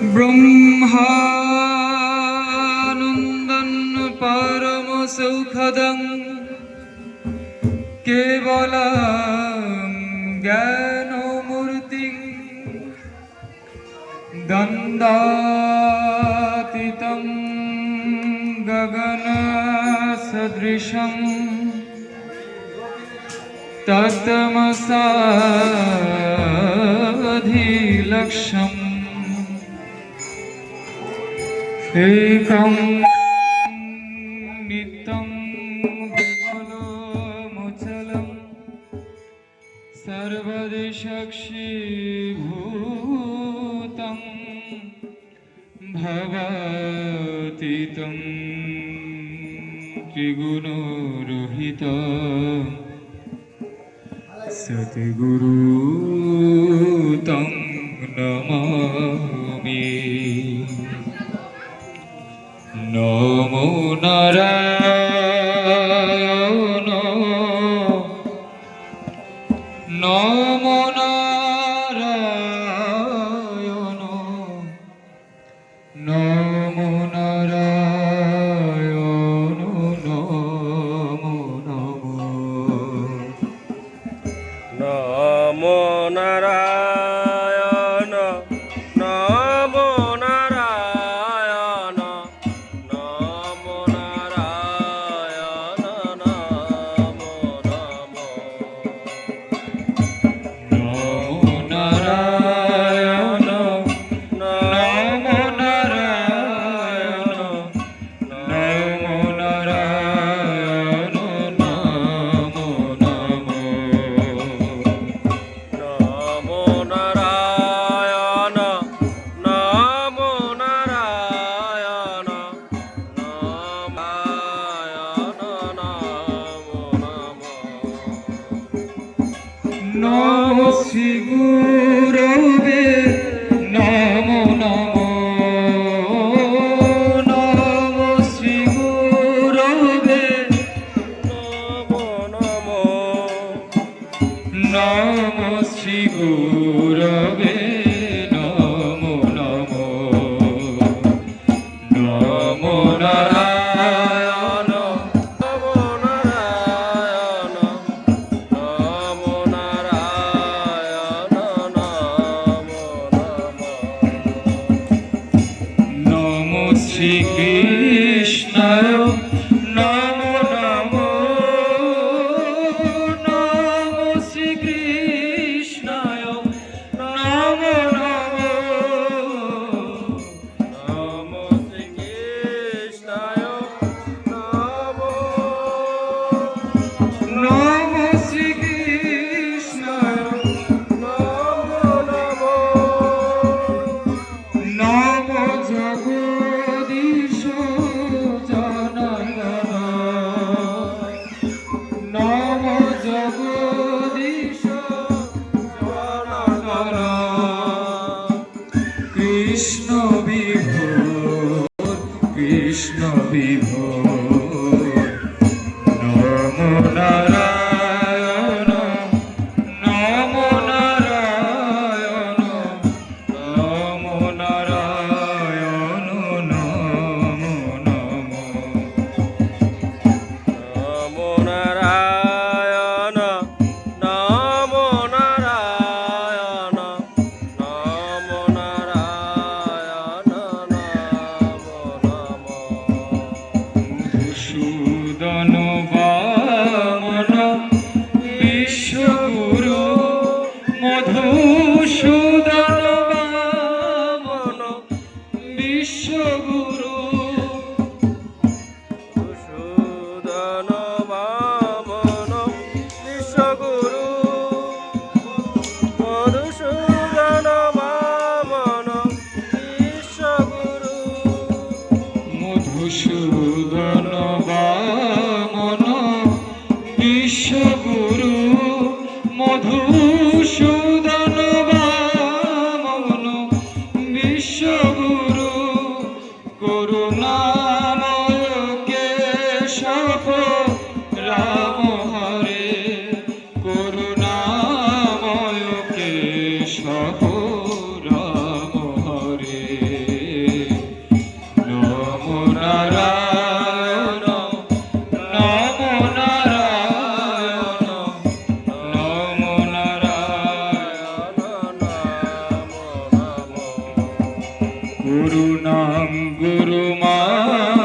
ब्रह्मानन्दं परमसौखदं केवलं ज्ञानमूर्तिं दन्दातितं गगनसदृशं तत्तमसा एकं नित्यं विफलमुचलं सर्वदिशक्षीभूतं भवातीतं त्रिगुणोरुहितम् सतिगुरुतं नमामि নমুনারায়ণ নমুনা নম শ্রী গুরবে নম নম নম শ্রী গুরবে নম নম। নম শ্রী গুরবে Oh. মধুসূদন বামন বিশ্বগুরু মধুসূদন বামন বিশ্বগুরু করুণা। નામ ગુરુ મા